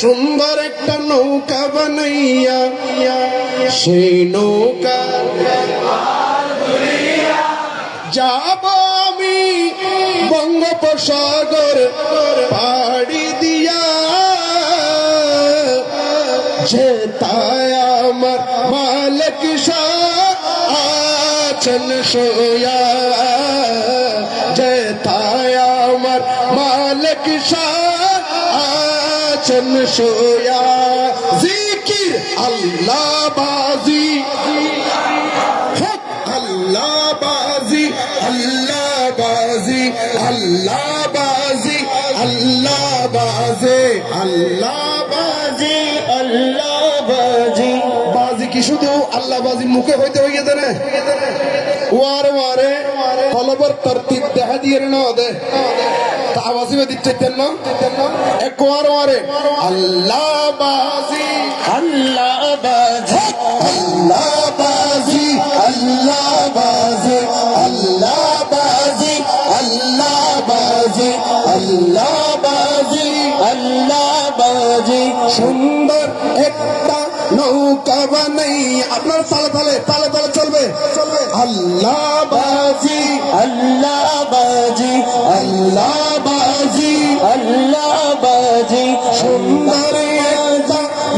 সুন্দর একটা নৌকা বানাইয়া, সেই নৌকা যাব আমি বঙ্গোপসাগর পাড়ি দিয়া। যে আমার মালিক শাহ আছেন সোয়া, যে তাই আমার মালিক শাহ আছেন সোয়া। জিকির আল্লাহ বাজি। আল্লাহ বাজি আল্লাহ বাজি আল্লাহ বাজি, আল্লাহ বাজে, আল্লাহ বাজি, আল্লাহ বাজি কি শুধু আল্লাহ মুখে হইতে হইয়ে ওয়ার দে ওয়ার ওয়ারে আল্লাহ বাজি আল্লাহ বাজি আল্লাহ বাজি আল্লাহ বাজি আল্লাহ বাজি আল্লাহ বাজি আল্লাহ বাজি আল্লাহ বাজি সুন্দর একটা নৌকা বানাই, আপনার তালে তালে তালে তালে চলবে। চলবে আল্লাহ বাজি আল্লাহ বাজি আল্লাহ বাজি আল্লাহ বাজি সুন্দর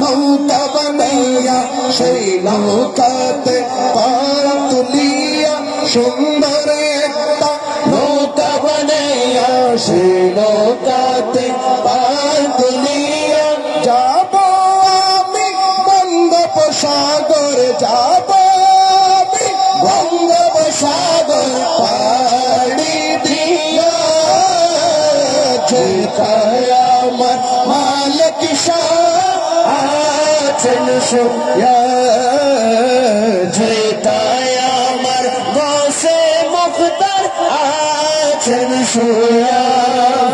নৌকা বানাইয়া, সেই নৌকাতে পার তুলিয়া, সুন্দর একটা নৌকা বানাইয়া, সেই নৌকাতে যাব বঙ্গব সাগর পাড়ি দিয়াছে আমার মালক আছেন সুয়াছে সে মুখতার আছেন সুয়া।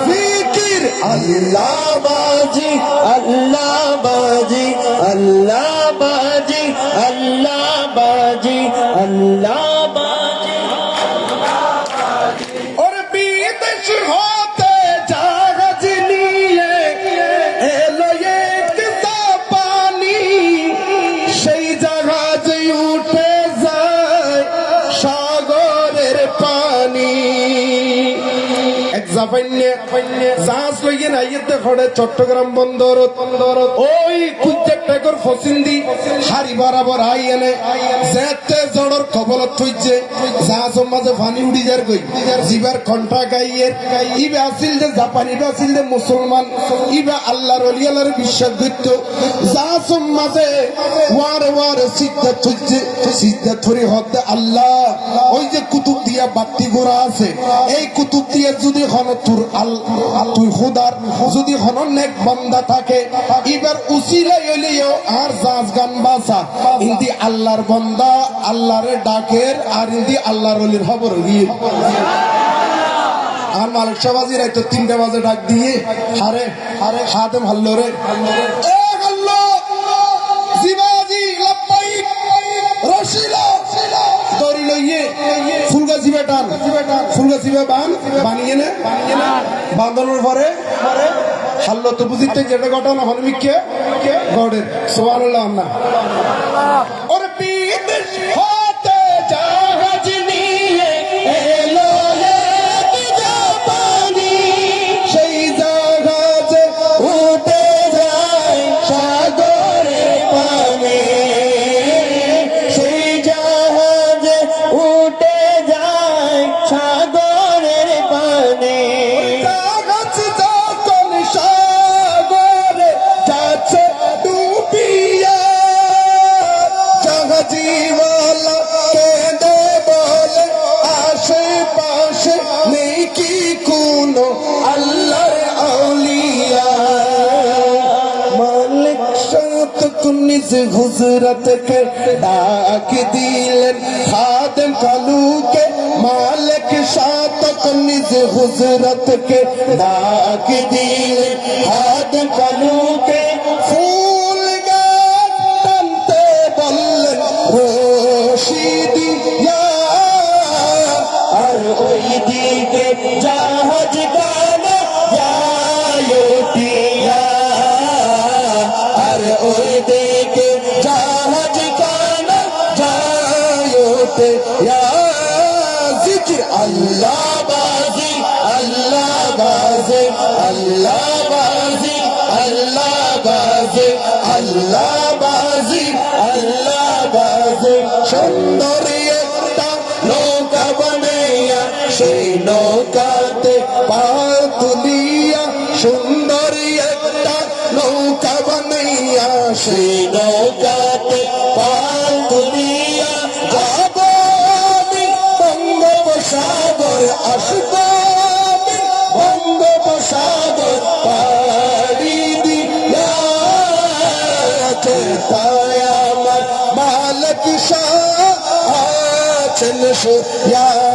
ফিকির আল্লাহ বাজি আল্লাহ এক সাহস জাহাজ লইয়ে না ইয়েতে ফড়ে চট্টগ্রাম বন্দর। বন্দর। ওই টাকর ফসিন্দি হারি বরাবর আই এনে যেতে জড়র কবলত থইছে জাহাজের মাঝে পানি উড়ি যার কই জিবার কন্ঠা গাইয়ের, ইবে আসিল যে জাপানি, ইবে আসিল যে মুসলমান, ইবে আল্লাহর অলি, আল্লাহর বিশ্বাস করত জাহাজের মাঝে ওয়ার ওয়ার সিদ্ধা থইছে, সিদ্ধা থরি হতে আল্লাহ, ওই যে কুতুব দিয়া বাতি গোড়া আছে, এই কুতুব দিয়ে যদি হন তোর আল তুই খুদার যদি হন নেক বন্দা থাকে, এবার উসিলাই হইলেও আর জাজ গান বাসা ইন্দি আল্লাহর বন্দা আল্লাহর ডাকের আর ইন্দি আল্লাহর অলির খবর আর মালিক সাবাজি রাই তো তিনটা বাজে ডাক দিয়ে হারে হারে হাতে ভাল্লো রে। এ ভাল্লো! জিবাজি লাপ্পাইক রশিলা দড়ি লইয়ে ফুলগা জিবে টান ফুলগা জিবে বান বানিয়ে নে। বাঁধানোর পরে হাল্লো তো বুঝিতে যেটা ঘটনা হল মিকে গড়ের। সোয়াল আল্লাহ। ওর নিজ হুজরত কে ডাক দিলেন খাদেম কালুকে মালিক শাতক নিজ হুজরত কে ডাক দিলেন খাদেম কালুকে ফুল গাছ টানতে বললেন রশিদি আর ওই দিকে জাহাজ জিকির, আল্লাহ বাজি আল্লাহ বাজি আল্লাহ বাজি আল্লাহ বাজি আল্লাহ বাজি আল্লাহ বাজি। সুন্দর একটা নৌকা বানাইয়া, সেই নৌকাতে পা তুলিয়া, সুন্দর একটা নৌকা বানাইয়া, সেই নৌকাতে আছেন সুয়া